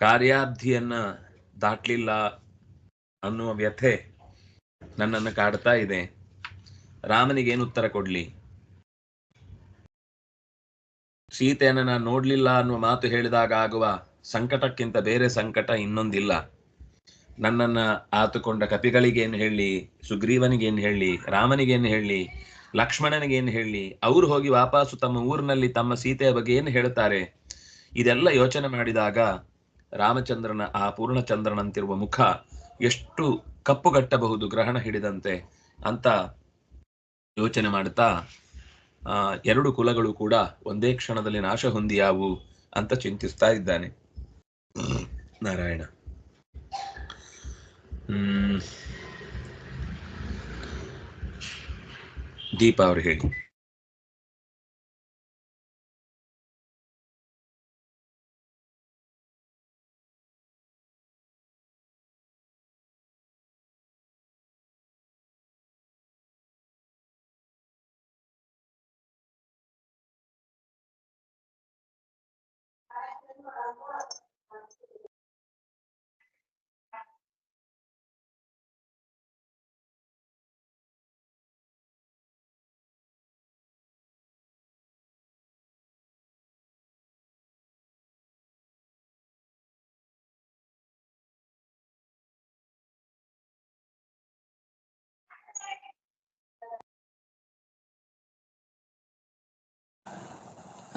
ಕಾರ್ಯಾಬ್ಧಿಯನ್ನ ದಾಟ್ಲಿಲ್ಲ ಅನ್ನುವ ವ್ಯಥೆ ನನ್ನನ್ನು ಕಾಡ್ತಾ ಇದೆ. ರಾಮನಿಗೇನು ಉತ್ತರ ಕೊಡ್ಲಿ? ಸೀತೆಯನ್ನು ನಾನು ನೋಡ್ಲಿಲ್ಲ ಅನ್ನುವ ಮಾತು ಹೇಳಿದಾಗ ಆಗುವ ಸಂಕಟಕ್ಕಿಂತ ಬೇರೆ ಸಂಕಟ ಇನ್ನೊಂದಿಲ್ಲ. ನನ್ನನ್ನ ಆತುಕೊಂಡ ಕಪಿಗಳಿಗೇನು ಹೇಳಿ, ಸುಗ್ರೀವನಿಗೇನು ಹೇಳಿ, ರಾಮನಿಗೇನು ಹೇಳಿ, ಲಕ್ಷ್ಮಣನಿಗೇನು ಹೇಳಿ, ಅವ್ರು ಹೋಗಿ ವಾಪಸ್ಸು ತಮ್ಮ ಊರಿನಲ್ಲಿ ತಮ್ಮ ಸೀತೆಯ ಬಗ್ಗೆ ಏನು ಹೇಳ್ತಾರೆ ಇದೆಲ್ಲ ಯೋಚನೆ ಮಾಡಿದಾಗ ರಾಮಚಂದ್ರನ, ಆ ಪೂರ್ಣಚಂದ್ರನಂತಿರುವ ಮುಖ ಎಷ್ಟು ಕಪ್ಪುಗಟ್ಟಬಹುದು ಗ್ರಹಣ ಹಿಡಿದಂತೆ ಅಂತ ಯೋಚನೆ ಮಾಡ್ತಾ, ಆ, ಎರಡು ಕುಲಗಳು ಕೂಡ ಒಂದೇ ಕ್ಷಣದಲ್ಲಿ ನಾಶ ಹೊಂದಿಯಾವು ಅಂತ ಚಿಂತಿಸ್ತಾ ಇದ್ದಾನೆ. ನಾರಾಯಣ. ಹ್ಮ್. ದೀಪ ಅವ್ರು ಹೇಳಿ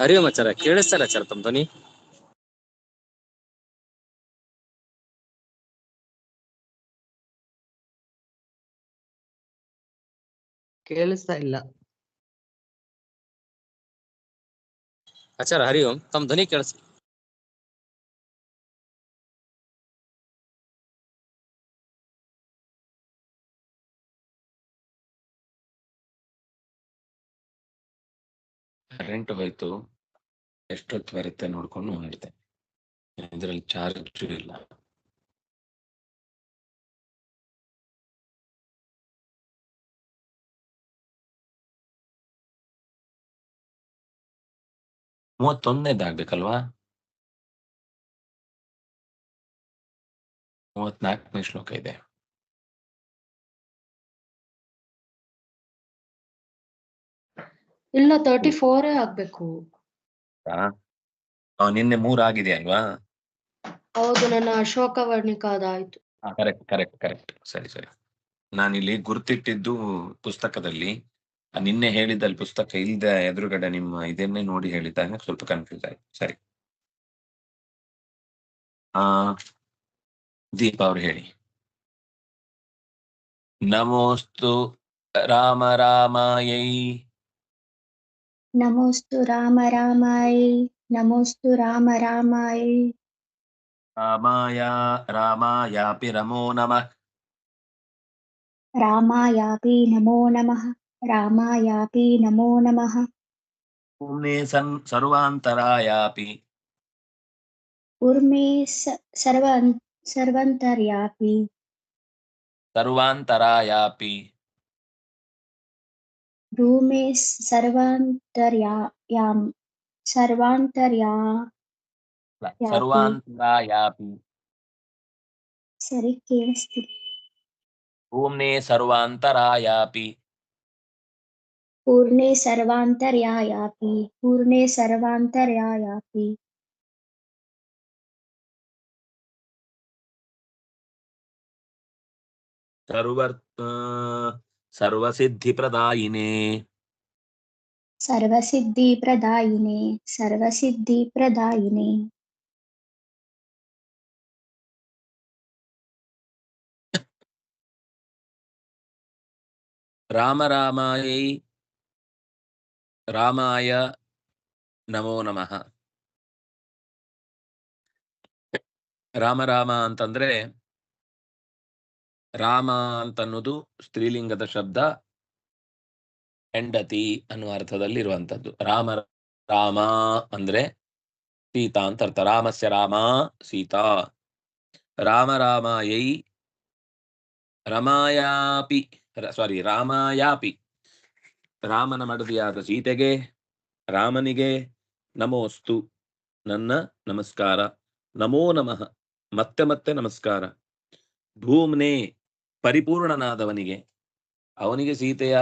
ಹರಿ ಓಂ ಆಚಾರ ಕೇಳಿಸ್ತಾರ ಆಚಾರ ತಮ್ಮ ಧ್ವನಿ? ಕೇಳಿಸ್ತಾ ಇಲ್ಲ. ಆಚಾರ ಹರಿ ಓಂ ತಮ್ಮ ಧ್ವನಿ ಕೇಳಿಸ್ ಕರೆಂಟ್ ಹೋಯ್ತು ಎಷ್ಟೊತ್ತು ಬರುತ್ತೆ ನೋಡ್ಕೊಂಡು ಮಾಡಿದೆ ಇದರಲ್ಲಿ ಚಾರ್ಜ್ ಇಲ್ಲ. ಮೂವತ್ತೊಂದನೇದಾಗ್ಬೇಕಲ್ವಾ? ಮೂವತ್ನಾಲ್ಕನೇ ಶ್ಲೋಕ ಇದೆ. ಇಲ್ಲ ತರ್ಟಿ ಫೋರೇ ಆಗ್ಬೇಕು. ನಿನ್ನೆ ಮೂರಾಗಿದೆ ಅಲ್ವಾ? ಹೌದು ನನ್ನ ಅಶೋಕ ವರ್ಣಿಕಾದಾಯ್ತು ಕರೆಕ್ಟ್ ಕರೆಕ್ಟ್ ಕರೆಕ್ಟ್ ಸರಿ ಸರಿ. ನಾನಿಲ್ಲಿ ಗುರ್ತಿಟ್ಟಿದ್ದು ಪುಸ್ತಕದಲ್ಲಿ ನಿನ್ನೆ ಹೇಳಿದಲ್ಲಿ ಪುಸ್ತಕ ಇಲ್ದ ಎದುರುಗಡೆ ನಿಮ್ಮ ಇದನ್ನೇ ನೋಡಿ ಹೇಳಿದ್ದಾಗ ಸ್ವಲ್ಪ ಕನ್ಫ್ಯೂಸ್ ಆಯ್ತು. ಸರಿ. ಆ ದೀಪ ಅವ್ರು ಹೇಳಿ. ನಮೋಸ್ತು ರಾಮ ರಾಮಾಯೈ. नमोस्तु राम रामाय नमोस्तु राम रामाय। रामाय रामायापि नमो नमः। रामायापि नमो नमः रामायापि नमो नमः। उर्मे सन् सर्वान्तरायापि। उर्मे सर्व सर्वान्तर्यापि। सर्वान्तरायापि। भूमि सर्वान्तर्यायां सर्वान्तर्या सर्वान्तरायापि सरीखेव स्थित पूर्णे सर्वान्तरायापि पूर्णे सर्वान्तर्यायापि पूर्णे सर्वान्तर्यायापि सर्वर् సర్వసిద్ధి ప్రదాయినే సర్వసిద్ధి ప్రదాయినే సర్వసిద్ధి ప్రదాయినే రామరామాయై రామాయ నమో నమ. రామ రామ ಅಂತಂದ್ರೆ ರಾಮ ಅಂತನ್ನೋದು ಸ್ತ್ರೀಲಿಂಗದ ಶಬ್ದ ಹೆಂಡತಿ ಅನ್ನುವ ಅರ್ಥದಲ್ಲಿ ಇರುವಂತದ್ದು ರಾಮ ರಾಮ ಅಂದ್ರೆ ಸೀತಾ ಅಂತ ಅರ್ಥ. ರಾಮಸ್ಯ ರಾಮ, ಸೀತಾ. ರಾಮ ರಾಮಾಯೈ ರಮಾಯಾಪಿ ಸಾರಿ ರಾಮಾಯಾಪಿ. ರಾಮನ ಮಡದಿಯಾದ ಸೀತೆಗೆ, ರಾಮನಿಗೆ ನಮೋಸ್ತು. ನನ್ನ ನಮಸ್ಕಾರ. ನಮೋ ನಮಃ. ಮತ್ತೆ ಮತ್ತೆ ನಮಸ್ಕಾರ. ಭೂಮ್ನೆ ಪರಿಪೂರ್ಣನಾದವನಿಗೆ. ಅವನಿಗೆ ಸೀತೆಯ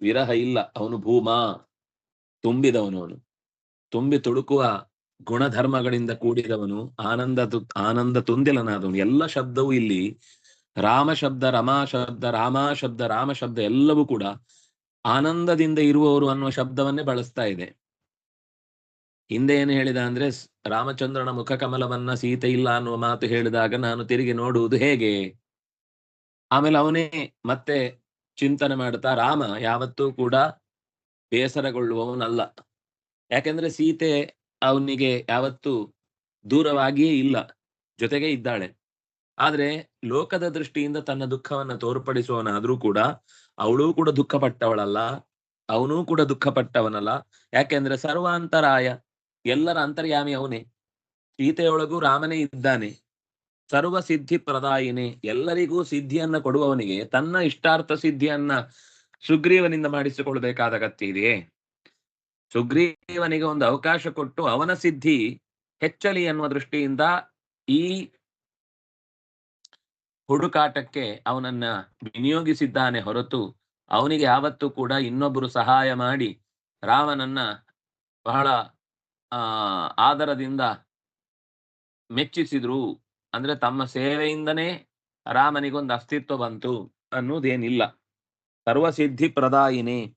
ವಿರಹ ಇಲ್ಲ, ಅವನು ಭೂಮಾ, ತುಂಬಿದವನು ಅವನು. ತುಂಬಿ ತುಡುಕುವ ಗುಣಧರ್ಮಗಳಿಂದ ಕೂಡಿದವನು, ಆನಂದ ಆನಂದ ತುಂದಿಲನಾದವನು. ಎಲ್ಲ ಶಬ್ದವೂ ಇಲ್ಲಿ ರಾಮ ಶಬ್ದ, ರಮಾ ಶಬ್ದ, ರಾಮ ಶಬ್ದ ರಾಮ ಶಬ್ದ ಎಲ್ಲವೂ ಕೂಡ ಆನಂದದಿಂದ ಇರುವವರು ಅನ್ನುವ ಶಬ್ದವನ್ನೇ ಬಳಸ್ತಾ ಇದೆ. ಹಿಂದೆ ಏನು ಹೇಳಿದ ಅಂದ್ರೆ ರಾಮಚಂದ್ರನ ಮುಖ ಕಮಲವನ್ನ ಸೀತೆ ಇಲ್ಲ ಅನ್ನುವ ಮಾತು ಹೇಳಿದಾಗ ನಾನು ತಿರುಗಿ ನೋಡುವುದು ಹೇಗೆ? ಆಮೇಲೆ ಅವನೇ ಮತ್ತೆ ಚಿಂತನೆ ಮಾಡ್ತಾ, ರಾಮ, ಯಾವತ್ತೂ ಕೂಡ ಬೇಸರಗೊಳ್ಳುವವನಲ್ಲ. ಯಾಕೆಂದ್ರೆ ಸೀತೆ ಅವನಿಗೆ ಯಾವತ್ತೂ ದೂರವಾಗಿಯೇ ಇಲ್ಲ, ಜೊತೆಗೆ ಇದ್ದಾಳೆ. ಆದ್ರೆ ಲೋಕದ ದೃಷ್ಟಿಯಿಂದ ತನ್ನ ದುಃಖವನ್ನ ತೋರ್ಪಡಿಸುವವನಾದ್ರೂ ಕೂಡ ಅವಳು ಕೂಡ ದುಃಖ ಪಟ್ಟವಳಲ್ಲ ಅವನೂ ಕೂಡ ದುಃಖ ಪಟ್ಟವನಲ್ಲ ಯಾಕೆಂದ್ರೆ ಸರ್ವಾಂತರಾಯ, ಎಲ್ಲರ ಅಂತರ್ಯಾಮಿ ಅವನೇ. ಸೀತೆಯೊಳಗೂ ರಾಮನೇ ಇದ್ದಾನೆ. ಸರ್ವ ಸಿದ್ಧಿ ಪ್ರದಾಯಿನಿ. ಎಲ್ಲರಿಗೂ ಸಿದ್ಧಿಯನ್ನ ಕೊಡುವವನಿಗೆ ತನ್ನ ಇಷ್ಟಾರ್ಥ ಸಿದ್ಧಿಯನ್ನ ಸುಗ್ರೀವನಿಂದ ಮಾಡಿಸಿಕೊಳ್ಳಬೇಕಾದ ಅಗತ್ಯ ಇದೆಯೇ? ಸುಗ್ರೀವನಿಗೆ ಒಂದು ಅವಕಾಶ ಕೊಟ್ಟು ಅವನ ಸಿದ್ಧಿ ಹೆಚ್ಚಲಿ ಅನ್ನುವ ದೃಷ್ಟಿಯಿಂದ ಈ ಹುಡುಕಾಟಕ್ಕೆ ಅವನನ್ನ ವಿನಿಯೋಗಿಸಿದ್ದಾನೆ ಹೊರತು ಅವನಿಗೆ ಯಾವತ್ತೂ ಕೂಡ ಇನ್ನೊಬ್ಬರು ಸಹಾಯ ಮಾಡಿ ರಾಮನನ್ನ ಬಹಳ, ಆ, ಆದರದಿಂದ ಮೆಚ್ಚಿಸಿದ್ರು. ಅಂದ್ರೆ ತಮ್ಮ ಸೇವೆಯಿಂದನೇ ರಾಮನಿಗೊಂದು ಅಸ್ತಿತ್ವ ಬಂತು ಅನ್ನುವುದೇನಿಲ್ಲ ಸರ್ವಸಿದ್ಧಿ ಪ್ರದಾಯಿನಿ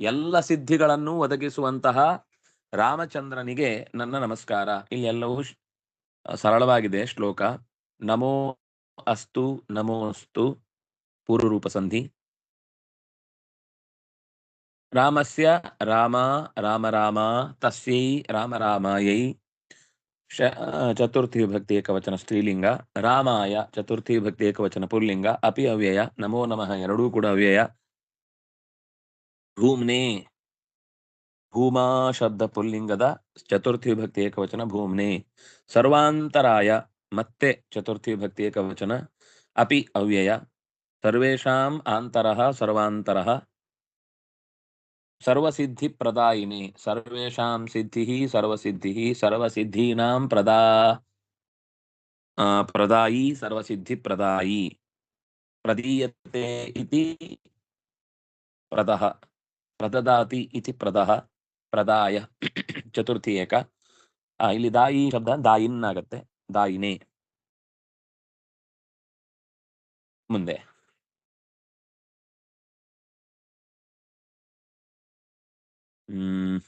ಎಲ್ಲ ಸಿದ್ಧಿಗಳನ್ನು ಒದಗಿಸುವಂತಹ ರಾಮಚಂದ್ರನಿಗೆ ನನ್ನ ನಮಸ್ಕಾರ. ಇಲ್ಲಿ ಎಲ್ಲವೂ ಶ್- ಸರಳವಾಗಿದೆ ಶ್ಲೋಕ. ನಮೋ ಅಸ್ತು ನಮೋ ಅಸ್ತು. ಪೂರ್ವರೂಪ ಸಂಧಿ. ರಾಮಸ್ಯ ರಾಮ ರಾಮ ರಾಮ, ತಸ್ಯೈ ರಾಮ ಚತುರ್ಥಿ ವಿಭಕ್ತಿ ಏಕವಚನ ಸ್ತ್ರೀಲಿಂಗ ರಾಮಾಯ ಚತುರ್ಥಿ ವಿಭಕ್ತಿ ಏಕವಚನ ಪುಲ್ಲಿಂಗ ಅಪಿ ಅವ್ಯಯ ನಮೋ ನಮಃ ಎರಡೂ ಕೂಡ ಅವ್ಯಯ. ಭೂಮ್ನೆ ಭೂಮಾ ಶಬ್ದ ಪುಲ್ಲಿಂಗದ ಚತುರ್ಥಿ ವಿಭಕ್ತಿ ಏಕವಚನ ಭೂಮ್ನೆ. ಸರ್ವಾಂತರಾಯ, ಮತ್ತೆ ಚತುರ್ಥಿ ವಿಭಕ್ತಿ ಏಕವಚನ, ಅಪಿ ಅವ್ಯಯ. ಸರ್ವೇಷಾಂ ಆಂತರಃ ಸರ್ವಾಂತರಃ. ಸರ್ವಸಿದ್ಧಿ ಪ್ರದಾಯಿನಿ ಸರ್ವೇಷಾಂ ಸಿದ್ಧಿಃ ಸರ್ವಸಿದ್ಧಿಃ ಸರ್ವಸಿದ್ಧೀನಾಂ ಪ್ರದಾ ಆ, ಪ್ರದಾಯಿ ಸರ್ವಸಿದ್ಧಿ ಪ್ರದಾಯಿ ಪ್ರದೀಯತೆ ಇತಿ ಪ್ರದಃ ಪ್ರದದಾತಿ ಇತಿ ಪ್ರದಃ ಪ್ರದಾಯ ಚತುರ್ಥಿ ಏಕ ಆ, ಇಲ್ಲಿ ದಾಯಿ ಶಬ್ದ ದಾಯಿನ್ ಆಗತ್ತೆ. ದಾಯಿನೇ. ಮುಂದೆ. हम्म,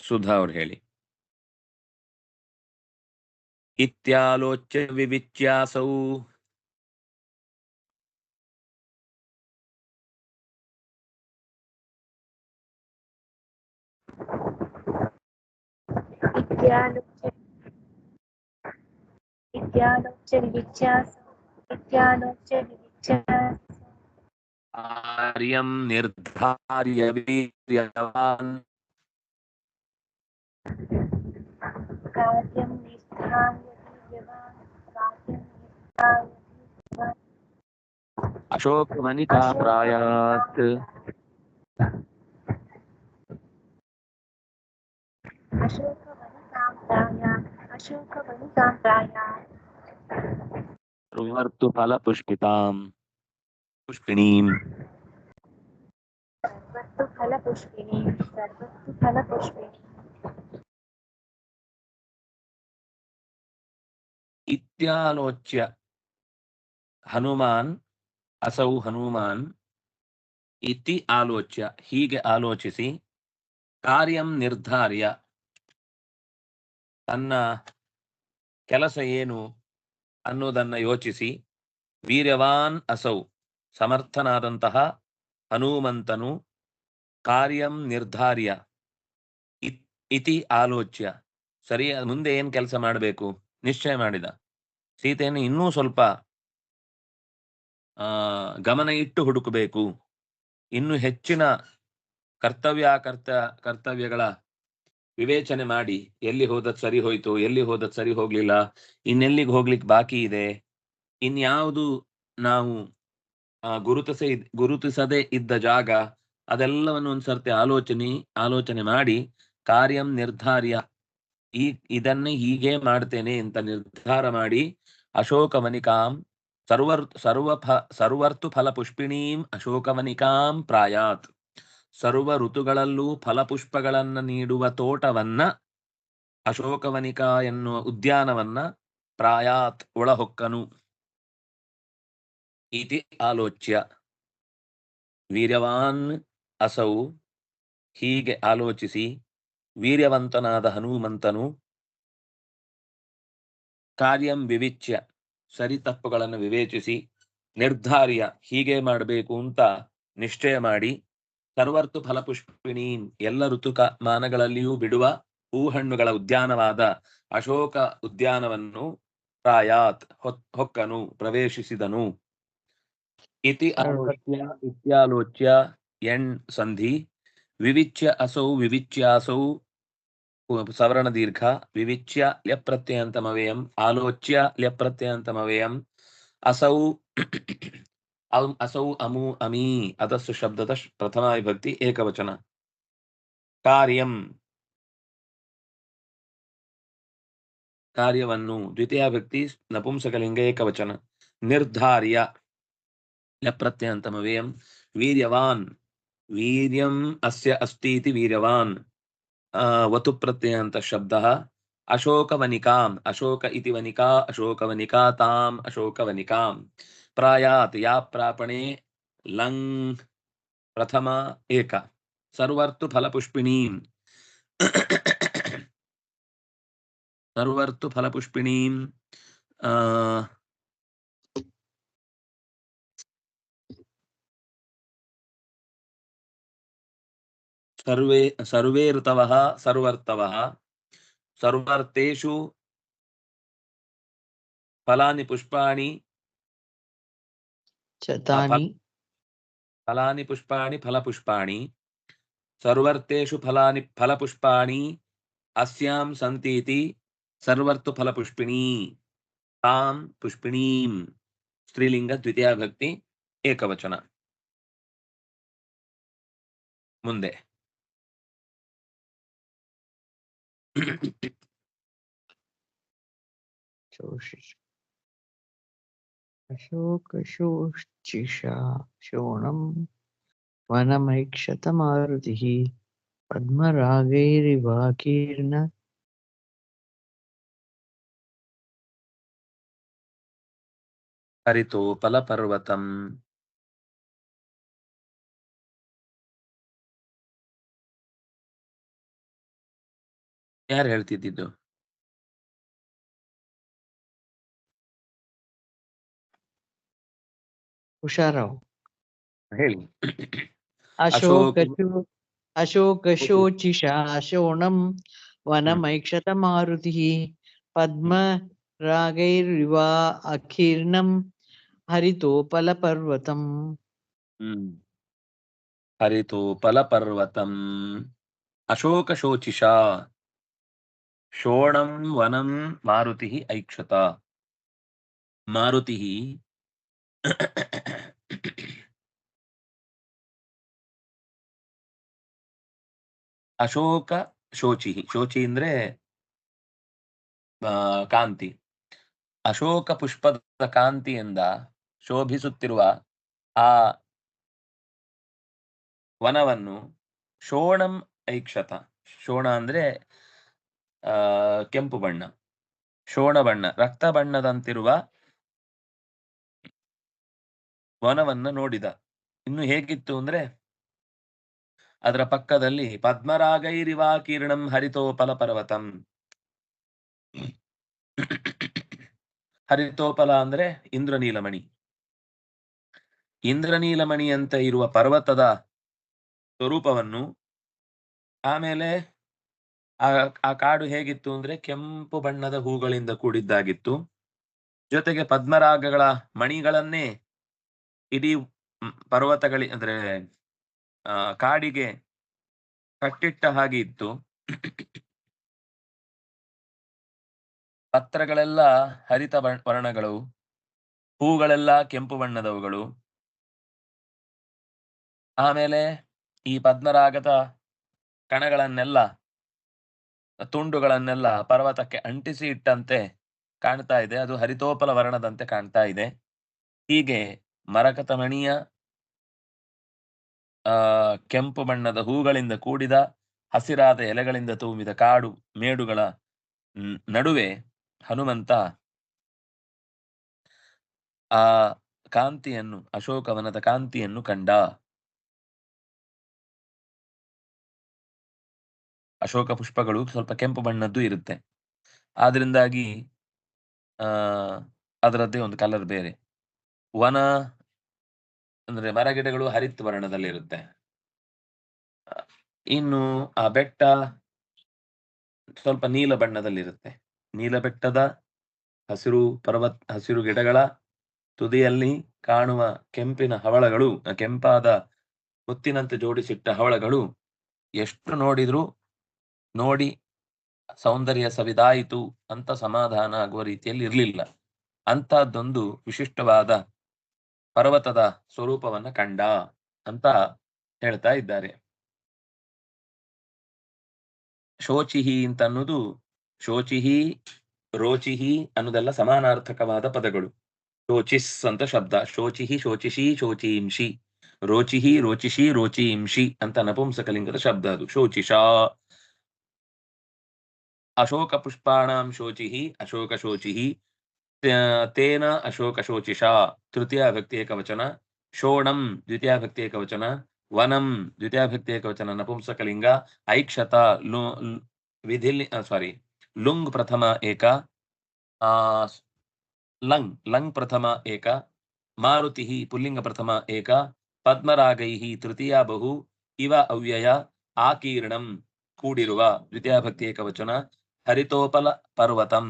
सुधा और हेली। इत्यालोच्य विविच्यासौ इत्यालोच्य इत्यालोच्य विविच्यासौ इत्यालोच्य विविच्या कार्यं निर्धार्य वीर्यवान् कार्यं अशोकवनिता प्रायात रुमर्तु प्रायात् फलपुष्पिताम् ಫಲ ಪುಷ್ಪಿತಾಂ ಪುಷ್ಪಿಣೀಂ सर्वत्र फलपुष्पिणी सर्वत्र फलपुष्पिणी ಇತ್ಯಾಲೋಚ್ಯ ಹನುಮಾನ್ ಅಸೌ ಹನುಮಾನ್ ಇತಿ ಆಲೋಚ್ಯ ಹೀಗೆ ಆಲೋಚಿಸಿ ಕಾರ್ಯಂ ನಿರ್ಧಾರ್ಯ ತನ್ನ ಕೆಲಸ ಏನು ಅನ್ನೋದನ್ನ ಯೋಚಿಸಿ ವೀರ್ಯವಾನ್ ಅಸೌ ಸಮರ್ಥನಾದಂತಹ ಹನುಮಂತನು ಕಾರ್ಯಂ ನಿರ್ಧಾರ್ಯ. ಇತ್- ಆಲೋಚ್ಯ. ಸರಿ ಮುಂದೆ ಏನ್ ಕೆಲಸ ಮಾಡಬೇಕು? ನಿಶ್ಚಯ ಮಾಡಿದ. ಸೀತೆಯನ್ನು ಇನ್ನೂ ಸ್ವಲ್ಪ ಗಮನ ಇಟ್ಟು ಹುಡುಕಬೇಕು. ಇನ್ನು ಹೆಚ್ಚಿನ ಕರ್ತವ್ಯ, ಕರ್ತ, ಕರ್ತವ್ಯಗಳ ವಿವೇಚನೆ ಮಾಡಿ. ಎಲ್ಲಿ ಹೋದದ್ ಸರಿ ಹೋಯ್ತು? ಎಲ್ಲಿ ಹೋದದ್ ಸರಿ ಹೋಗ್ಲಿಲ್ಲ? ಇನ್ನೆಲ್ಲಿಗೆ ಹೋಗ್ಲಿಕ್ಕೆ ಬಾಕಿ ಇದೆ? ಇನ್ಯಾವುದು ನಾವು ಗುರುತಿಸ ಗುರುತಿಸದೆ ಇದ್ದ ಜಾಗ, ಅದೆಲ್ಲವನ್ನು ಒಂದ್ಸರ್ತಿ ಆಲೋಚನೆ ಆಲೋಚನೆ ಮಾಡಿ, ಕಾರ್ಯಂ ನಿರ್ಧಾರ್ಯ. ಈ, ಇದನ್ನೇ ಹೀಗೆ ಮಾಡ್ತೇನೆ ಅಂತ ನಿರ್ಧಾರ ಮಾಡಿ, ಅಶೋಕವನಿಕಾಂ ಸರ್ವರ್ ಸರ್ವ ಸರ್ವರ್ತು ಫಲ ಪುಷ್ಪಿಣೀಂ ಅಶೋಕವನಿಕಾಂ ಪ್ರಾಯಾತ್. ಸರ್ವ ಋತುಗಳಲ್ಲೂ ಫಲಪುಷ್ಪಗಳನ್ನ ನೀಡುವ ತೋಟವನ್ನ, ಅಶೋಕವನಿಕಾ ಎನ್ನುವ ಉದ್ಯಾನವನ್ನ ಪ್ರಾಯಾತ್ ಒಳಹೊಕ್ಕನು. ಇತಿ ಆಲೋಚ್ಯ ವೀರ್ಯವಾನ್ ಅಸೌ ಹೀಗೆ ಆಲೋಚಿಸಿ ವೀರ್ಯವಂತನಾದ ಹನುಮಂತನು ಕಾರ್ಯಂ ವಿವಿಚ್ಯ ಸರಿ ತಪ್ಪುಗಳನ್ನು ವಿವೇಚಿಸಿ, ನಿರ್ಧಾರ್ಯ ಹೀಗೆ ಮಾಡಬೇಕು ಅಂತ ನಿಶ್ಚಯ ಮಾಡಿ, ಸರ್ವರ್ತು ಫಲಪುಷ್ಪಿಣಿ ಎಲ್ಲ ಋತುಮಾನಗಳಲ್ಲಿಯೂ ಬಿಡುವ ಹೂಹಣ್ಣುಗಳ ಉದ್ಯಾನವಾದ ಅಶೋಕ ಉದ್ಯಾನವನ್ನು ಪ್ರಾಯಾತ್ ಹೊಕ್ಕನು, ಪ್ರವೇಶಿಸಿದನು. ಇತಿ ಆಲೋಚ್ಯ ಇತ್ಯಾಲೋಚ್ಯ ಎಣ್ ಸಂಧಿ ವಿವಿಚ್ಯ ಅಸೌ ವಿವಿಚ್ಯಾಸೌ ಪು- ಸವರ್ಣ ದೀರ್ಘ ವಿವಿಚ್ಯ ಲ್ಯಪ್ರತ್ಯಯಂತಮವ್ಯಯಂ ಆಲೋಚ್ಯ ಲ್ಯಪ್ರತ್ಯಯಂತಮವ್ಯಯಂ ಅಸೌ ಅಂ- ಅಸೌ ಅಮು ಅಮೀ ಅದಸ್ಸು ಶಬ್ದದ ಶ್- ಪ್ರಥಮ ವಿಭಕ್ತಿ ಏಕವಚನ ಕಾರ್ಯಂ ಕಾರ್ಯವನ್ನು ದ್ವಿತೀಯ ವ್ಯಕ್ತಿ ನಪುಂಸಕಲಿಂಗ ಏಕವಚನ ನಿರ್ಧಾರ್ಯ ಲ್ಯಪ್ರತ್ಯಯಂತಮವ್ಯಯಂ ವೀರ್ಯವಾನ್ ವೀರ್ಯಂ ಅಸ್ಯ ಅಸ್ತಿ ಇತಿ ವೀರ್ಯವಾನ್ ಆ, ವತು ಪ್ರತ್ಯಯಂತ ಶಬ್ದ ಅಶೋಕವನಿಕಾಂ ಅಶೋಕ ಇತಿ ವನಿಕಾ ಅಶೋಕವನಿಕಾ ತಾಂ ಅಶೋಕವನಿಕಾಂ ಪ್ರಾಯಾತ್ ಯಾ ಪ್ರಾಪಣೆ ಲಂಗ್ ಪ್ರಥಮ ಏಕ ಸರ್ವರ್ತು ಫಲಪುಷ್ಪಿಣೀಂ ಸರ್ವರ್ತು ಫಲಪುಷ್ಪಿಣೀಂ सर्वे सर्वे ऋतवः सर्वर्तवः। सर्वर्तेषु फलानि पुष्पाणि शतानि फलानि पुष्पाणि फलपुष्पाणि। सर्वर्तेषु फलानि फलपुष्पाणि अस्यां सन्तीति सर्वर्तुफलपुष्पिणी तां पुष्पिणीं स्त्रीलिङ्गद्वितीया भक्ति एकवचन। ಮುಂದೆ ಶೋಷಿಷ ಅಶೋಕಶೋಶ್ಚಿಷಾ ಶೋಣಂ ವನಮೈಕ್ಷತ ಮಾರುತಿಃ ಯಾರು ಹೇಳ್ತಿದ್ದಿದ್ದು? ಹುಷಾರಾವ್ ಹೇಳಿ. ಅಶೋಕಶೋ ಅಶೋಕಶೋಚಿಷಾ ಶೋಣಂ ವನಮೈಕ್ಷತ ಮಾರುತಿ ಪದ್ಮ ಅಖೀರ್ಣಂ ಹರಿತೋಪಲ ಪರ್ವತಂ. ಹ್ಮ್. ಹರಿತೋಪಲಪರ್ವತಂ ಅಶೋಕಶೋಚಿಷ ಶೋಣಂ ವನಂ ಮಾರುತಿ ಐಕ್ಷತ ಮಾರುತಿ ಅಶೋಕ ಶೋಚಿ ಶೋಚಿ ಅಂದ್ರೆ ಕಾಂತಿ ಅಶೋಕ ಪುಷ್ಪದ ಕಾಂತಿಯಿಂದ ಶೋಭಿಸುತ್ತಿರುವ ಆ ವನವನ್ನು ಶೋಣಂ ಐಕ್ಷತ। ಶೋಣ ಅಂದ್ರೆ ಕೆಂಪು ಬಣ್ಣ, ಶೋಣ ಬಣ್ಣ, ರಕ್ತ ಬಣ್ಣದಂತಿರುವ ವನವನ್ನ ನೋಡಿದ. ಇನ್ನು ಹೇಗಿತ್ತು ಅಂದ್ರೆ, ಅದರ ಪಕ್ಕದಲ್ಲಿ ಪದ್ಮರಾಗೈರಿವಾ ಕಿರಣಂ ಹರಿತೋಪಲ ಪರ್ವತಂ ಹರಿತೋಪಲ ಅಂದ್ರೆ ಇಂದ್ರನೀಲಮಣಿ. ಅಂತ ಇರುವ ಪರ್ವತದ ಸ್ವರೂಪವನ್ನು ಆಮೇಲೆ ಆ ಆ ಕಾಡು ಹೇಗಿತ್ತು ಅಂದ್ರೆ ಕೆಂಪು ಬಣ್ಣದ ಹೂಗಳಿಂದ ಕೂಡಿದ್ದಾಗಿತ್ತು. ಜೊತೆಗೆ ಪದ್ಮರಾಗಗಳ ಮಣಿಗಳನ್ನೇ ಇಡೀ ಪರ್ವತಗಳಿ, ಅಂದ್ರೆ, ಆ, ಕಾಡಿಗೆ ಕಟ್ಟಿಟ್ಟ ಹಾಗೆ ಇತ್ತು. ಪತ್ರಗಳೆಲ್ಲ ಹರಿತ ವರ್ಣಗಳು. ಹೂಗಳೆಲ್ಲ ಕೆಂಪು ಬಣ್ಣದವುಗಳು. ಆಮೇಲೆ ಈ ಪದ್ಮರಾಗದ ಕಣಗಳನ್ನೆಲ್ಲ ತುಂಡುಗಳನ್ನೆಲ್ಲ ಪರ್ವತಕ್ಕೆ ಅಂಟಿಸಿ ಇಟ್ಟಂತೆ ಕಾಣ್ತಾ ಇದೆ. ಅದು ಹರಿತೋಪಲ ವರ್ಣದಂತೆ ಕಾಣ್ತಾ ಇದೆ. ಹೀಗೆ ಮರಕತಮಣಿಯ, ಆ, ಕೆಂಪು ಬಣ್ಣದ ಹೂಗಳಿಂದ ಕೂಡಿದ, ಹಸಿರಾದ ಎಲೆಗಳಿಂದ ತುಂಬಿದ ಕಾಡು ಮೇಡುಗಳ ನಡುವೆ ಹನುಮಂತ ಆ ಕಾಂತಿಯನ್ನು, ಅಶೋಕವನದ ಕಾಂತಿಯನ್ನು ಕಂಡ. ಅಶೋಕ ಪುಷ್ಪಗಳು ಸ್ವಲ್ಪ ಕೆಂಪು ಬಣ್ಣದ್ದು ಇರುತ್ತೆ. ಆದ್ರಿಂದಾಗಿ, ಆ, ಅದರದ್ದೇ ಒಂದು ಕಲರ್ ಬೇರೆ. ವನ ಅಂದ್ರೆ ಮರಗಿಡಗಳು ಹರಿತ್ ವರ್ಣದಲ್ಲಿರುತ್ತೆ. ಇರುತ್ತೆ ಇನ್ನು ಆ ಬೆಟ್ಟ ಸ್ವಲ್ಪ ನೀಲ ಬಣ್ಣದಲ್ಲಿರುತ್ತೆ. ನೀಲ ಬೆಟ್ಟದ ಹಸಿರು ಪರ್ವತ, ಹಸಿರು ಗಿಡಗಳ ತುದಿಯಲ್ಲಿ ಕಾಣುವ ಕೆಂಪಿನ ಹವಳಗಳು ಕೆಂಪಾದ ಮುತ್ತಿನಂತೆ ಜೋಡಿಸಿಟ್ಟ ಹವಳಗಳು, ಎಷ್ಟು ನೋಡಿದ್ರು ನೋಡಿ ಸೌಂದರ್ಯ ಸವಿದಾಯಿತು ಅಂತ ಸಮಾಧಾನ ಆಗುವ ರೀತಿಯಲ್ಲಿ ಇರಲಿಲ್ಲ. ಅಂತಹದ್ದೊಂದು ವಿಶಿಷ್ಟವಾದ ಪರ್ವತದ ಸ್ವರೂಪವನ್ನ ಕಂಡ ಅಂತ ಹೇಳ್ತಾ ಇದ್ದಾರೆ. ಶೋಚಿಹಿ ಅಂತ ಅನ್ನೋದು ಶೋಚಿಹಿ, ರೋಚಿಹಿ ಅನ್ನೋದೆಲ್ಲ ಸಮಾನಾರ್ಥಕವಾದ ಪದಗಳು. ಶೋಚಿಸ್ ಅಂತ ಶಬ್ದ. ಶೋಚಿಹಿ ಶೋಚಿಷಿ ಶೋಚೀಂಷಿ ರೋಚಿಹಿ ರೋಚಿಷಿ ಇಂಶಿ ಅಂತ ನಪುಂಸಕಲಿಂಗದ ಶಬ್ದ ಅದು. ಶೋಚಿಷಾ ಅಶೋಕ ಪುಷ್ಪಾಣಾಂ ಶೋಚಿಹಿ ಅಶೋಕ ಶೋಚಿಹಿ ತ- ತೇನ ಅಶೋಕ ಶೋಚಿಷಾ ತೃತೀಯ ಭಕ್ತಿ ಏಕವಚನ ಶೋಣಂ ದ್ವಿತೀಯ ಭಕ್ತಿ ಏಕವಚನ ವನಂ ದ್ವಿತೀಯ ಭಕ್ತಿ ಏಕವಚನ ನಪುಂಸಕಲಿಂಗ ಐಕ್ಷತ ಲು ಲ್- ವಿಧಿಲಿ ಸಾರಿ ಲುಂಗ್ ಪ್ರಥಮ ಏಕ ಆ ಸ್- ಲಂಗ್ ಲಂಗ್ ಪ್ರಥಮ ಏಕ ಮಾರುತಿ ಪುಲ್ಲಿಂಗ ಪ್ರಥಮ ಏಕ ಪದ್ಮರಾಗೈ ತೃತೀಯ ಬಹು ಇವ ಅವ್ಯಯ ಆಕೀರ್ಣಂ ಕೂಡಿರುವ ದ್ವಿತೀಯ ಭಕ್ತಿ ಏಕವಚನ ಹರಿತೋಪಲ ಪರ್ವತಂ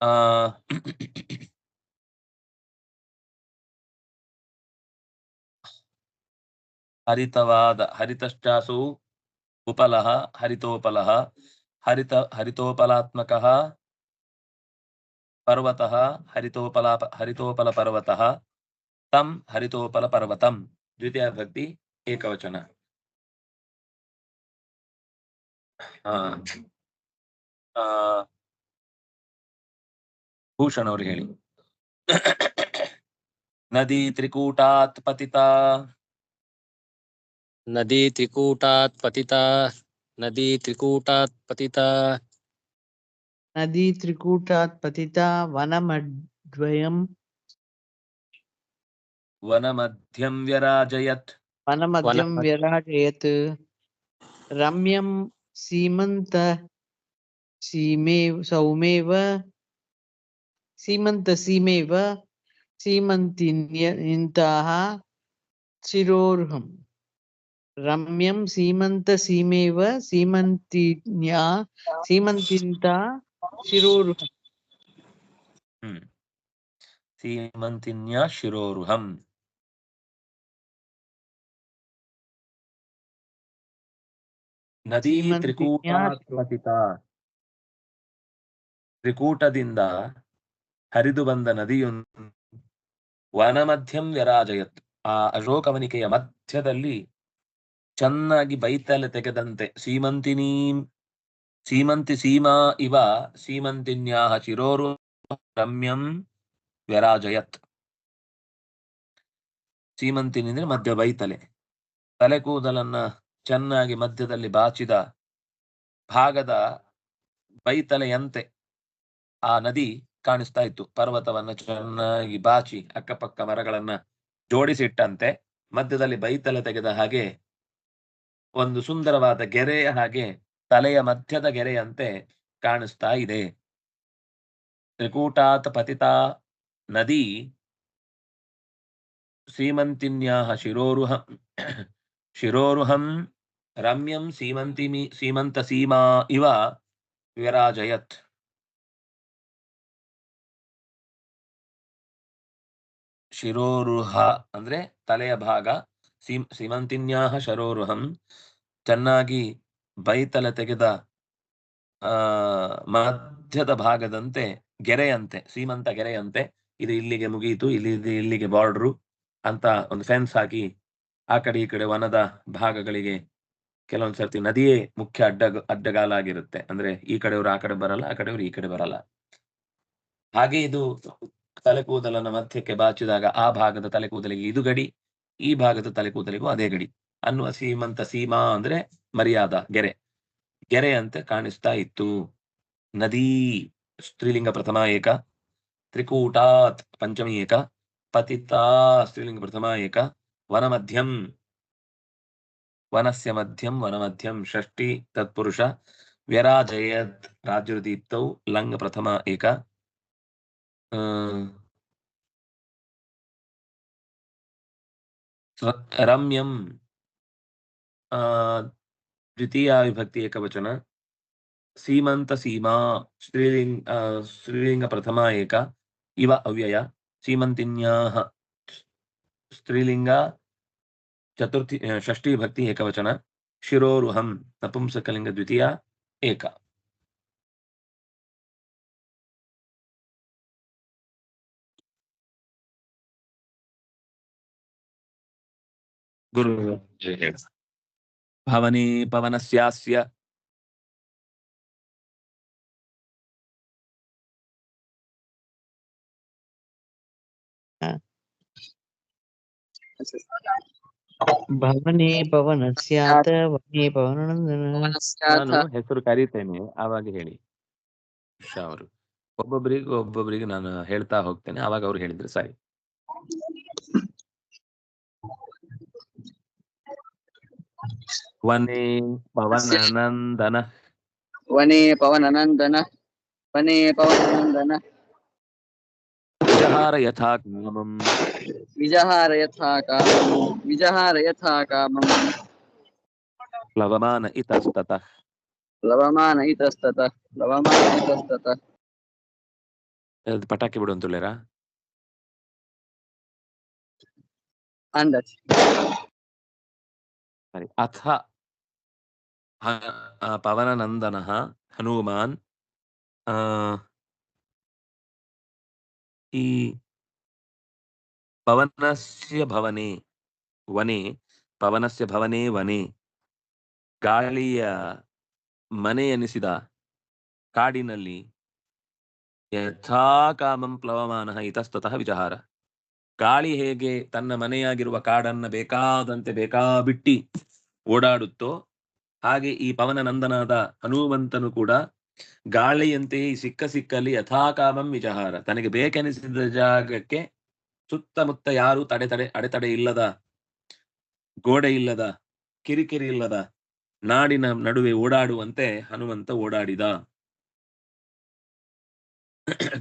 ಆ ಹರಿತವಾದ ಹರಿತಶ್ಚಾಸು ಉಪಲಃ ಹರಿತೋಪಲಃ ಹರಿತ ಹರಿತೋಪಲಾತ್ಮಕಃ ಪರ್ವತಃ ಭೂಷಣ್ ಅವ್ರು ಹೇಳಿ. ನದಿ ತ್ರಿಕೂಟಾತ್ ಪತಿತ. ನದಿ ತ್ರಿಕೂಟಾತ್ ಪತಿತಾ. ನದಿ ತ್ರಿಕೂಟಾತ್ ಪತಿತಾ. ನದಿ ತ್ರಿಕೂಟಾತ್ ಪತಿತಾ. ವನಮದ್ವಯಂ ವನಮಧ್ಯಂ ವ್ಯರಾಜಯತ್. ವನಮಧ್ಯಂ ವನ- ವ್ಯರಾಜಯತ್. ರಮ್ಯಂ ಸೀಮಂತ ಸೀಮೇವ ಸೌಮೇವ ಸೀಮಂತ ಸೀಮೇವ ಸೀಮಂತಿನ್ಯ ಇಂತಹ ಶಿರೋರ್ಹಂ ರಮ್ಯಂ ಸೀಮಂತ ಸೀಮೇವ ಸೀಮಂತಿನ್ಯಾ ಸೀಮಂತಿಂತ ಶಿರೋರ್ಹಂ ಹ್ಮ್ ನದಿ ಪತಿತ ತ್ರಿಕೂಟದಿಂದ ಹರಿದು ಬಂದ ನದಿಯು ವನ ಮಧ್ಯಂ ವ್ಯರಾಜಯತ್. ಆ ಅಶೋಕವನಿಕೆಯ ಮಧ್ಯದಲ್ಲಿ ಚೆನ್ನಾಗಿ ಬೈತಲೆ ತೆಗೆದಂತೆ ಸೀಮಂತಿನೀ ಸೀಮಂತಿ ಸೀಮಾ ಇವ ಸೀಮಂತಿನ್ಯಾಹ ಚಿರೋರು ರಮ್ಯಂ ವ್ಯರಾಜಯತ್. ಸೀಮಂತಿನಿಂದ್ರೆ ಮಧ್ಯ ಬೈತಲೆ. ತಲೆ ಕೂದಲನ್ನ ಚೆನ್ನಾಗಿ ಮಧ್ಯದಲ್ಲಿ ಬಾಚಿದ ಭಾಗದ ಬೈತಲೆಯಂತೆ ಆ ನದಿ ಕಾಣಿಸ್ತಾ ಇತ್ತು. ಪರ್ವತವನ್ನು ಚೆನ್ನಾಗಿ ಬಾಚಿ ಅಕ್ಕಪಕ್ಕ ಮರಗಳನ್ನ ಜೋಡಿಸಿಟ್ಟಂತೆ ಮಧ್ಯದಲ್ಲಿ ಬೈತಲೆ ತೆಗೆದ ಹಾಗೆ ಒಂದು ಸುಂದರವಾದ ಗೆರೆಯ ಹಾಗೆ ತಲೆಯ ಮಧ್ಯದ ಗೆರೆಯಂತೆ ಕಾಣಿಸ್ತಾ ಇದೆ. ತ್ರಿಕೂಟಾತ್ ಪತಿತಾ ನದಿ ಶ್ರೀಮಂತಿನ್ಯಾಹ ಶಿರೋರುಹಂ ಶಿರೋರುಹಂ ರಮ್ಯಂ ಸೀಮಂತಿ ಸೀಮಂತ ಸೀಮಾ ಇವ ವಿರಾಜಯತ್. ಶಿರೋರುಹ ಅಂದ್ರೆ ತಲೆಯ ಭಾಗ, ಸೀಮ್, ಸೀಮಂತಿನ್ಯಾಹ ಶರೋರುಹಂ, ಚೆನ್ನಾಗಿ ಬೈತಲೆ ತೆಗೆದ, ಆ, ಮಧ್ಯದ ಭಾಗದಂತೆ ಗೆರೆಯಂತೆ, ಸೀಮಂತ ಗೆರೆಯಂತೆ, ಇದು ಇಲ್ಲಿಗೆ ಮುಗಿಯಿತು ಇಲ್ಲಿ ಇಲ್ಲಿಗೆ ಬಾರ್ಡ್ರು ಅಂತ ಒಂದು ಫೆನ್ಸ್ ಹಾಕಿ, ಆ ಕಡೆ ಈ ಕಡೆ ವನದ ಭಾಗಗಳಿಗೆ ಕೆಲವೊಂದ್ ಸರ್ತಿ ನದಿಯೇ ಮುಖ್ಯ ಅಡ್ಡ ಅಡ್ಡಗಾಲ ಆಗಿರುತ್ತೆ ಅಂದ್ರೆ ಈ ಕಡೆಯವರು ಆ ಕಡೆ ಬರಲ್ಲ, ಆ ಕಡೆಯವರು ಈ ಕಡೆ ಬರಲ್ಲ. ಹಾಗೆ ಇದು ತಲೆ ಕೂದಲನ್ನ ಮಧ್ಯಕ್ಕೆ ಬಾಚಿದಾಗ ಆ ಭಾಗದ ತಲೆ ಕೂದಲಿಗೆ ಇದು ಗಡಿ, ಈ ಭಾಗದ ತಲೆ ಕೂದಲಿಗೂ ಅದೇ ಗಡಿ. ಅನ್ನುವ ಸೀಮಂತ ಸೀಮಾ ಅಂದ್ರೆ ಮರ್ಯಾದ, ಗೆರೆ. ಗೆರೆ ಅಂತ ಕಾಣಿಸ್ತಾ ಇತ್ತು. ನದಿ ಸ್ತ್ರೀಲಿಂಗ ಪ್ರಥಮ ಏಕ, ತ್ರಿಕೂಟಾತ್ ಪಂಚಮಿ ಏಕ, ಪತಿತಾ ಸ್ತ್ರೀಲಿಂಗ ಪ್ರಥಮ ಏಕ, ವನಮಧ್ಯಂ ವನಸ್ಯ ಮಧ್ಯಂ ವನಮಧ್ಯಂ ಷಷ್ಠಿ ತತ್ಪುರುಷ ವ್ಯರಾಜಯತ್ ರಾಜ್ಯದೀಪ್ತೌ ಲಂಗ ಪ್ರಥಮ ಏಕ ಆ, ಸ್ವ- ರಮ್ಯಂ ಆ, ದ್ವಿತೀಯ ವಿಭಕ್ತಿ ಏಕವಚನ ಸೀಮಂತ ಸೀಮಾ ಸ್ತ್ರೀಲಿಂಗ ಆ, ಸ್ತ್ರೀಲಿಂಗ ಪ್ರಥಮ ಏಕ ಇವ ಅವ್ಯಯ ಸೀಮಂತಿನ್ಯಾಹ ಸ್ತ್ರೀಲಿಂಗ ಚತುರ್ಥಿ ಆ, ಷಷ್ಠಿ ವಿಭಕ್ತಿ ಏಕವಚನ ಶಿರೋರುಹಂ ನಪುಂಸಕಲಿಂಗ ದ್ವಿತೀಯ ಏಕ ಗುರು ಭವನೆ ಪವನಸ್ಯಾತ ವನೆ ಪವನನಂದನ ನಾನು ಹೆಸರು ಕರೀತೇನೆ ಆವಾಗ ಹೇಳಿ. ಉಷಾ ಅವರು. ಒಬ್ಬೊಬ್ಬರಿಗೆ ಒಬ್ಬೊಬ್ಬರಿಗೆ ನಾನು ಹೇಳ್ತಾ ಹೋಗ್ತೇನೆ ಅವಾಗ ಅವ್ರು ಹೇಳಿದ್ರು ಸರಿ. ವನೆ ಪವನನಂದನ ವನೆ ಪವನನಂದನ ವನೇ ಪವನನಂದನ ವಿಜಹಾರ ಯಥಾ ಕಾಮಂ ವಿಜಹಾರ ಯಥಾ ಕಾಮಂ ವಿಜಹಾರ ಯಥಾ ಕಾಮಂ ಪ್ಲವಮಾನ ಇತಸ್ತತಃ ಲವಮಾನ ಇತಸ್ತತಃ ಲವಮಾನ ಇತಸ್ತತಃ ಅದು ಪಟಾಕಿ ಬಿಡು ಅಂತುಳ್ಳೇರಾ ಅಂದಚ್ ಸರಿ ಅಥ ಹ- ಆ, ಪವನನಂದನಃ ಹನುಮಾನ್ ಆ, ಈ ಪವನಸ್ಯ ಭವನೆ ವನೆ ಪವನಸ್ಯ ಭವನೆ ವನೆ ಗಾಳಿಯ ಮನೆ ಎನಿಸಿದ ಕಾಡಿನಲ್ಲಿ ಯಥಾ ಕಾಮಂ ಪ್ಲವಮಾನ ಇತಸ್ತತಃ ವಿಚಾರ ಗಾಳಿ ಹೇಗೆ ತನ್ನ ಮನೆಯಾಗಿರುವ ಕಾಡನ್ನ ಬೇಕಾದಂತೆ ಬೇಕಾಬಿಟ್ಟಿ ಓಡಾಡುತ್ತೋ, ಹಾಗೆ ಈ ಪವನ ನಂದನಾದ ಹನುಮಂತನು ಕೂಡ ಗಾಳಿಯಂತೆಯೇ ಸಿಕ್ಕ ಸಿಕ್ಕಲ್ಲಿ ಯಥಾಕಾಮಂ ವಿಚಾರ ತನಗೆ ಬೇಕೆನಿಸಿದ ಜಾಗಕ್ಕೆ ಸುತ್ತಮುತ್ತ ಯಾರು ತಡೆ ತಡೆ ಅಡೆತಡೆ ಇಲ್ಲದ, ಗೋಡೆ ಇಲ್ಲದ, ಕಿರಿಕಿರಿ ಇಲ್ಲದ, ನಾಡಿನ ನಡುವೆ ಓಡಾಡುವಂತೆ ಹನುಮಂತ ಓಡಾಡಿದ.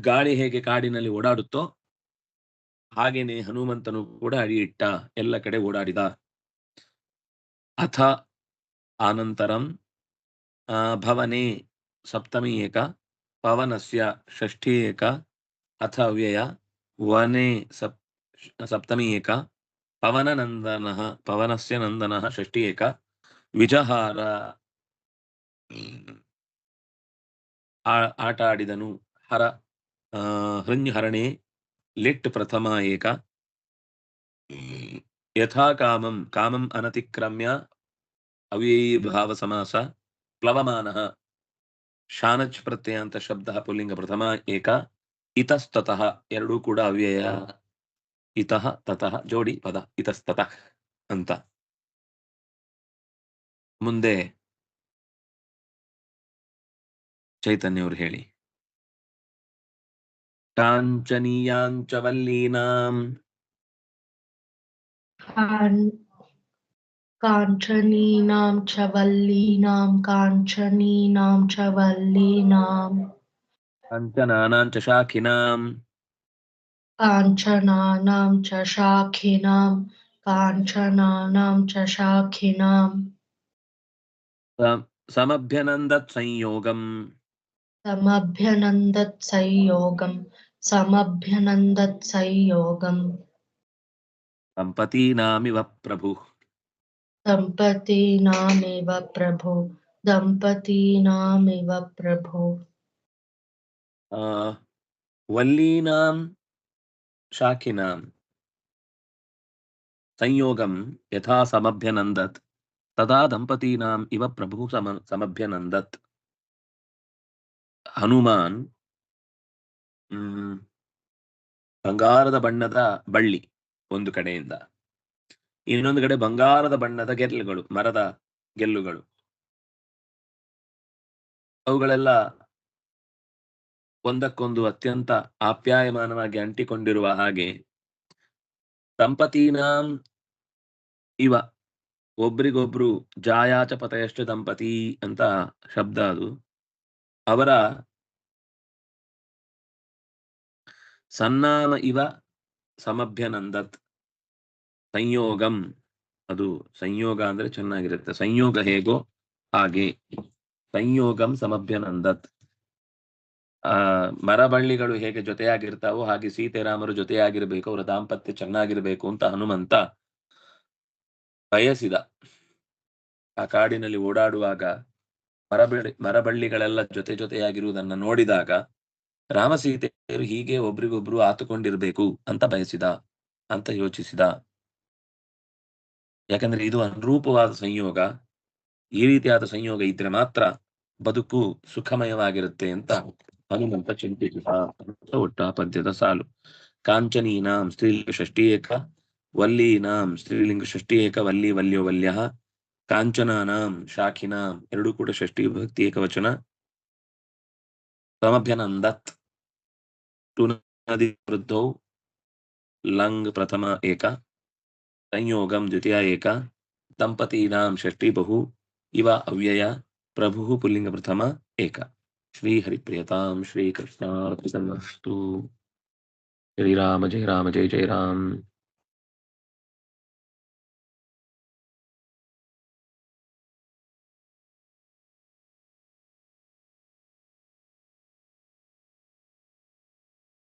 ಗಾಳಿ ಹೇಗೆ ಕಾಡಿನಲ್ಲಿ ಓಡಾಡುತ್ತೋ ಹಾಗೇನೆ ಹನುಮಂತನು ಕೂಡ ಅಡಿಯಿಟ್ಟ, ಎಲ್ಲ ಕಡೆ ಓಡಾಡಿದ. ಅಥ ಆನಂತರಂ ಭವನೆ ಸಪ್ತಮಿ ಏಕ, ಪವನಸ್ಯ ಷಷ್ಠಿ ಏಕ, ಅಥ ಅವ್ಯಯ ವನೆ ಸಪ್ ಸಪ್ತಮಿ ಏಕ ಪವನನಂದನಃ ಪವನಸ್ಯ ನಂದನಃ ಷಷ್ಠಿ ಏಕ ವಿಜಹಾರ ಆಟ ಆಡಿದನು ಹರ ಹೃನ್ಯಹರಣೆ ಲಿಟ್ ಪ್ರಥಮ ಏಕ ಯಥಾ ಕಾಮಂ ಕಾಮಂ ಅನತಿಕ್ರಮ್ಯ ಅವ್ಯಯೀಭಾವ ಸಮಾಸ ಪ್ಲವಮಾನಃ ಶಾನಚ್ ಪ್ರತ್ಯಯ ಅಂತ ಶಬ್ದ ಪುಲ್ಲಿಂಗ ಪ್ರಥಮ ಏಕ ಇತಸ್ತತಃ ಎರಡೂ ಕೂಡ ಅವ್ಯಯ. ಇತಃ ತತಃ ಜೋಡಿ ಪದ, ಇತಸ್ತತಃ ಅಂತ. ಮುಂದೆ ಚೈತನ್ಯವ್ರು ಹೇಳಿ. ಕಾಂಚನೀಯಾಂಚ ಕಾಂಚನೀನಾಂ ಚವಲ್ಲೀನಾಂ ಕಾಂಚನೀನಾಂ ಚವಲ್ಲೀನಾಂ కాంచనానాం చ శాఖినాం. కాంచనానాం చ శాఖినాం. కాంచనానాం చ శాఖినాం. సమభ్యనందత్ సంయోగం. సమభ్యనందత్ సంయోగం. సమభ్యనందత్ సంయోగం. సంపతీనామివ ప్రభు. దంపతీనామివ ప్రభు. దంపతీనామివ ప్రభు. ವಲ್ಲೀನಾಂ ಶಾಖಿನಾಂ. ಸಂಯೋಗಂ ಯಥಾ ಸಮಭ್ಯನಂದತ್. ತದಾ ದಂಪತೀನಾಂ ಇವ ಪ್ರಭು ಸಮ, ಸಮಭ್ಯನಂದತ್. ಹನುಮಾನ್ ಬಂಗಾರದ ಬಣ್ಣದ ಬಳ್ಳಿ ಒಂದು ಕಡೆಯಿಂದ. ಇನ್ನೊಂದು ಕಡೆ ಬಂಗಾರದ ಬಣ್ಣದ ಗೆಲ್ಲುಗಳು ಮರದ ಗೆಲ್ಲುಗಳು. ಅವುಗಳೆಲ್ಲ ಒಂದಕ್ಕೊಂದು ಅತ್ಯಂತ ಆಪ್ಯಾಯಮಾನವಾಗಿ ಅಂಟಿಕೊಂಡಿರುವ ಹಾಗೆ ದಂಪತೀನಾಂ ಇವ ಒಬ್ರಿಗೊಬ್ರು ಜಾಯಾಚ ಪತಯಶ್ಚ ದಂಪತಿ ಅಂತ ಶಬ್ದ ಅದು. ಅವರ ಸನ್ನಾಮ ಇವ ಸಮಭ್ಯನಂದತ್. ಸಂಯೋಗಂ. ಅದು ಸಂಯೋಗ ಅಂದ್ರೆ ಚೆನ್ನಾಗಿರುತ್ತೆ. ಸಂಯೋಗ ಹೇಗೋ ಹಾಗೆ. ಸಂಯೋಗಂ ಸಮಭ್ಯನಂದತ್. ಮರಬಳ್ಳಿಗಳು ಹೇಗೆ ಜೊತೆಯಾಗಿರ್ತಾವೋ ಹಾಗೆ ಸೀತೆರಾಮರು ಜೊತೆಯಾಗಿರ್ಬೇಕು, ಅವರ ದಾಂಪತ್ಯ ಚೆನ್ನಾಗಿರ್ಬೇಕು ಅಂತ ಹನುಮಂತ ಬಯಸಿದ. ಆ ಕಾಡಿನಲ್ಲಿ ಓಡಾಡುವಾಗ ಮರಬಳ್ಳಿ, ಮರಬಳ್ಳಿಗಳೆಲ್ಲ ಜೊತೆ ಜೊತೆಯಾಗಿರುವುದನ್ನ ನೋಡಿದಾಗ ರಾಮಸೀತೆಯರು ಹೀಗೆ ಒಬ್ರಿಗೊಬ್ರು ಆತುಕೊಂಡಿರ್ಬೇಕು ಅಂತ ಬಯಸಿದ ಅಂತ ಯೋಚಿಸಿದ. ಯಾಕಂದ್ರೆ ಇದು ಅನುರೂಪವಾದ ಸಂಯೋಗ. ಈ ರೀತಿಯಾದ ಸಂಯೋಗ ಇದ್ರೆ ಮಾತ್ರ ಬದುಕು ಸುಖಮಯವಾಗಿರುತ್ತೆ ಅಂತ ಹನುಮಂತ ಚಿಂತಿಸಿದ ಅಂತ ಒಟ್ಟ ಆ ಪದ್ಯದ ಸಾಲು ಕಾಂಚನೀನಾಂ ಸ್ತ್ರೀಲಿಂಗ ಷಷ್ಠಿ ಏಕ ವಲ್ಲೀನಾಂ ಸ್ತ್ರೀಲಿಂಗ ಷಷ್ಠಿ ಏಕ ವಲ್ಲಿ ವಲ್ಯೋ ವಲ್ಯ ಕಾಂಚನಾನಾಂ ಶಾಖಿನಾಂ ಎರಡು ಕೂಡ ಷಷ್ಠಿ ಭಕ್ತಿ ಏಕವಚನ ಸಮಭ್ಯನಂದತ್ ಟುನದಿ ವೃದ್ಧೌ ಲಂಗ್ ಪ್ರಥಮ ಏಕ ಸಂಯೋಗಂ ದ್ವಿತೀಯ ಏಕ ದಂಪತೀನಾಂ ಷಷ್ಠಿ ಬಹು ಇವ ಅವ್ಯಯ ಪ್ರಭು ಪುಲ್ಲಿಂಗ ಪ್ರಥಮ ಏಕ श्रीहरिप्रियतां श्रीकृष्णार्पितमस्तु। श्रीराम जय राम जय जय राम।